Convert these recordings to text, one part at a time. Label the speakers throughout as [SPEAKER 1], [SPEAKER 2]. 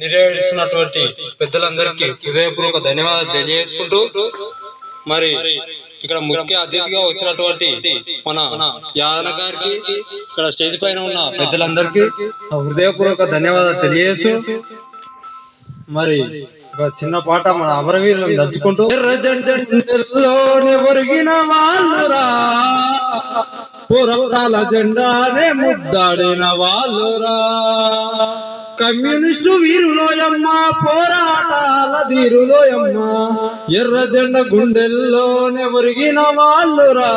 [SPEAKER 1] నిర్వహిస్తున్నటువంటి పెద్దలందరికీ హృదయపూర్వక ధన్యవాదాలు తెలియజేసుకుంటూ మరి ఇక్కడ ముఖ్య అతిథిగా వచ్చినటువంటి మన యాదన గారికి ఇక్కడ స్టేజ్ పైన ఉన్న పెద్దలందరికీ హృదయపూర్వక ధన్యవాదాలు తెలియజేస్తూ మరి ఒక చిన్న పాట మన అమరవీరులను దలుచుకుంటూ ఒరిగిన వాళ్ళురా పురవరాల జెండానే ముద్దాడిన వాళ్ళురా కమ్యూనిస్టు వీరులోయమ్మ పోరాటాల ధీరులోయమ్మ. ఎర్ర జెండ గుండెల్లోనే ఒరిగిన వాళ్ళురా.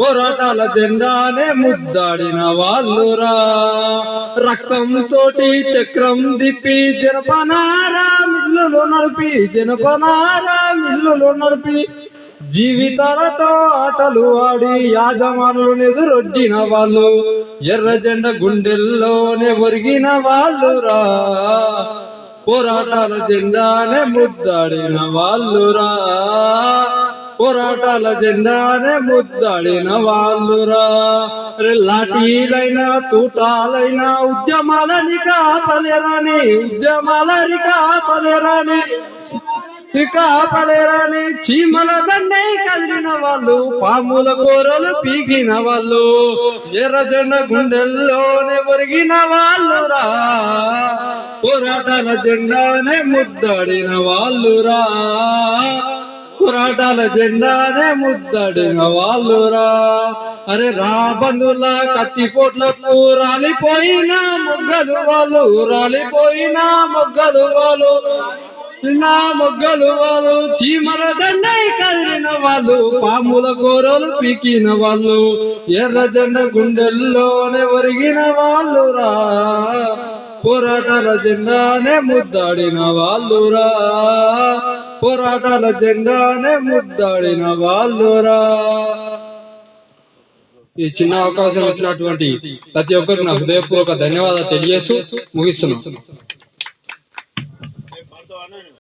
[SPEAKER 1] పోరాటాల జెండానే ముద్దాడిన వాళ్ళురా. రక్తం తోటి చక్రం దిప్పి జనపనారా మిల్లులు నడిపి జనపనారా మిల్లులు నడిపి జీవితాల ఆటలు ఆడి యాజమానులు ఎదురొడ్డిన వాళ్ళు. ఎర్ర జెండ గుండెల్లోనే ఒరిగిన వాళ్ళురా. పోరాటాల జెండానే ముద్దాడిన వాళ్ళురా. పోరాటాల జెండానే ముద్దాడిన వాళ్ళురా. లాఠీలైనా తూటాలైనా ఉద్యమాలని కాపలేరని ఉద్యమాలని కాపలేరని. కాపలేరని చీమల దండై కదిలిన వాళ్ళు పాముల కూరలు పీకిన వాళ్ళు ఎర్రజెండ గుండెల్లోనే ఒరిగిన వాళ్ళురా. పోరాటాల జెండానే ముద్దాడిన వాళ్ళురా. పోరాటాల జెండానే ముద్దడిన వాళ్ళురా. అరే రాబందుల కత్తిపోట్లకు రాలిపోయిన మొగ్గలు వాళ్ళు రాలిపోయిన మొగ్గలు వాళ్ళు. నా మొగ్గలు వాళ్ళు చీమల దండై కదిలిన వాళ్ళు పాముల కూరలు పీకిన వాళ్ళు ఎర్ర జెండ గుండెల్లోనే ఒరిగిన వాళ్ళురా. పోరాటాల జెండానే ముద్దాడిన వాళ్ళురా. పోరాటాల జెండానే ముద్దాడిన వాళ్ళురా. ఈ చిన్న అవకాశం ఇచ్చినటువంటి ప్రతి ఒక్కరికి నా హృదయపూర్వక ధన్యవాదాలు తెలియజేస్తూ ముగిస్తున్నాను